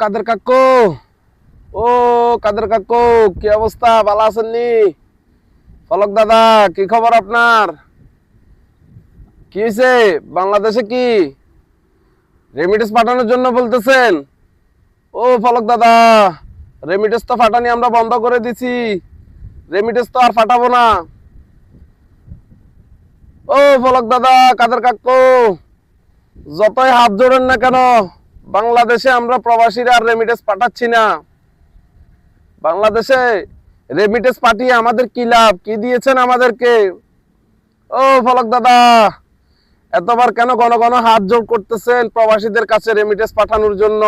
কাদের কাকু? ও, কাদের কাকু, কি অবস্থা? ভালো আছেননি ফলক দাদা, কি খবর আপনার? কি হয়েছে বাংলাদেশে কি? রেমিটেন্স পাঠানোর জন্য বলতেছেন? ও, ফলক দাদা রেমিটেন্স তো ফাটানি আমরা বন্ধ করে দিছি। রেমিটেন্স তো আর ফাটাবো না। ও, ফলক দাদা, কাদের কাকু? যতই হাত জোড়েন না কেন বাংলাদেশে আমরা প্রবাসীরা আর রেমিটেন্স পাঠাচ্ছি না। বাংলাদেশে রেমিটেন্স পাঠিয়ে আমাদের কি লাভ? কি দিয়েছেন আমাদেরকে? ও ফলক দাদা, এতবার কেন ঘন ঘন হাত জোর করতেছেন প্রবাসীদের কাছে রেমিটেন্স পাঠানোর জন্য?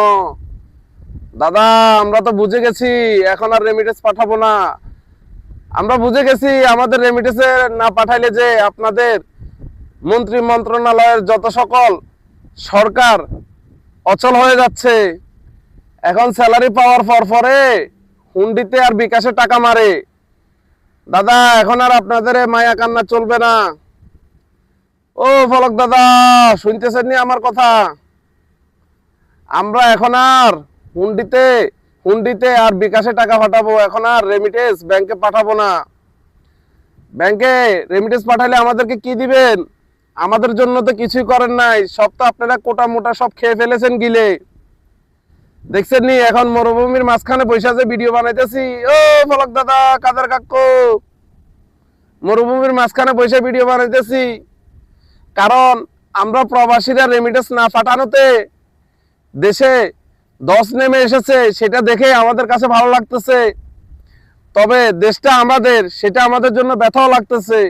দাদা, আমরা তো বুঝে গেছি, এখন আর রেমিটেন্স পাঠাবো না। আমরা বুঝে গেছি, আমাদের রেমিটেন্সে না পাঠাইলে যে আপনাদের মন্ত্রী মন্ত্রণালয়ের যত সকল সরকার অচল হয়ে যাচ্ছে। এখন স্যালারি পাওয়ার পর পরে হুন্ডিতে আর বিকাশে টাকা মারে। দাদা, এখন আর আপনাদের মায়া কান্না চলবে না। ও ফলক দাদা, শুনতেছেন নি আমার কথা? আমরা এখন আর হুন্ডিতে হুন্ডিতে আর বিকাশে টাকা পাঠাবো। এখন আর রেমিটেন্স ব্যাংকে পাঠাবো না। ব্যাংকে রেমিটেন্স পাঠালে আমাদেরকে কি দিবেন? আমাদের জন্য তো কিছুই করেন নাই। সব তো আপনারা কোটা মোটা সব খেয়ে ফেলেছেন গিলে। দেখছেন নি? এখন মরুভূমির মাঝখানে বৈশা যে ভিডিও বানাইতেছি। ও, ফলক দাদা, কাদের কাকু? মরুভূমির মাঝখানে বৈশা ভিডিও বানাইতেছি। কারণ আমরা প্রবাসীরা রেমিটেন্স না ফাটানোতে দেশে দশ নেমে এসেছে, সেটা দেখে আমাদের কাছে ভালো লাগতেছে। তবে দেশটা আমাদের, সেটা আমাদের জন্য ব্যথাও লাগতেছে।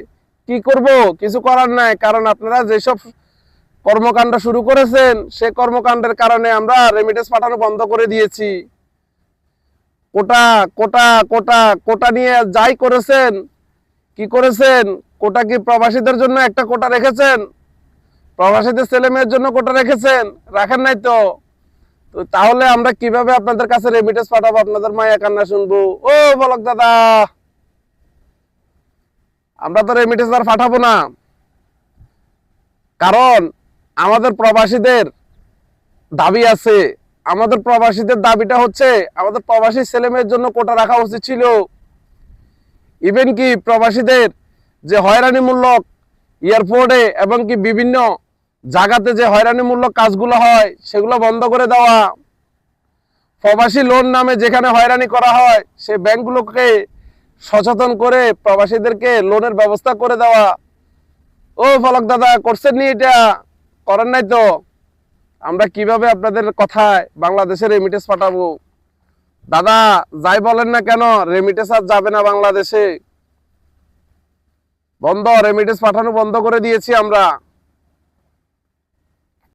কি করব? কিছু করার নাই। কারণ আপনারা যেসব কর্মকাণ্ড শুরু করেছেন, সে কর্মকাণ্ডের কারণে আমরা রেমিটেন্স পাঠানো বন্ধ করে দিয়েছি। কোটা কোটা কোটা কোটা নিয়ে যাই করেছেন, কি করেছেন? কোটা কি প্রবাসীদের জন্য একটা কোটা রেখেছেন? প্রবাসীদের ছেলে মেয়ের জন্য কোটা রেখেছেন? রাখেন নাই তো। তো তাহলে আমরা কীভাবে আপনাদের কাছে রেমিটেন্স পাঠাবো? আপনাদের মায়া কান্না শুনব। ও বলক দাদা! আমরা তো রেমিটেন্স আর পাঠাবো না। কারণ আমাদের প্রবাসীদের দাবি আছে। আমাদের প্রবাসীদের দাবিটা হচ্ছে, আমাদের প্রবাসী ছেলে মেয়ের জন্য কোটা রাখা উচিত ছিল। ইভেন কি প্রবাসীদের যে হয়রানিমূলক এয়ারপোর্টে এবং কি বিভিন্ন জায়গাতে যে হয়রানিমূলক কাজগুলো হয়, সেগুলো বন্ধ করে দেওয়া। প্রবাসী লোন নামে যেখানে হয়রানি করা হয়, সে ব্যাংকগুলোকে সচেতন করে প্রবাসীদেরকে লোনের ব্যবস্থা করে দেওয়া। ও ফলক দাদা, করছেন নি এটা? করেন নাই তো? আমরা কীভাবে আপনাদের কথায় বাংলাদেশের রেমিটেন্স পাঠাবো? দাদা, যাই বলেন না কেন রেমিটেন্স আর যাবে না বাংলাদেশে। বন্ধ রেমিটেন্স পাঠানো বন্ধ করে দিয়েছি আমরা।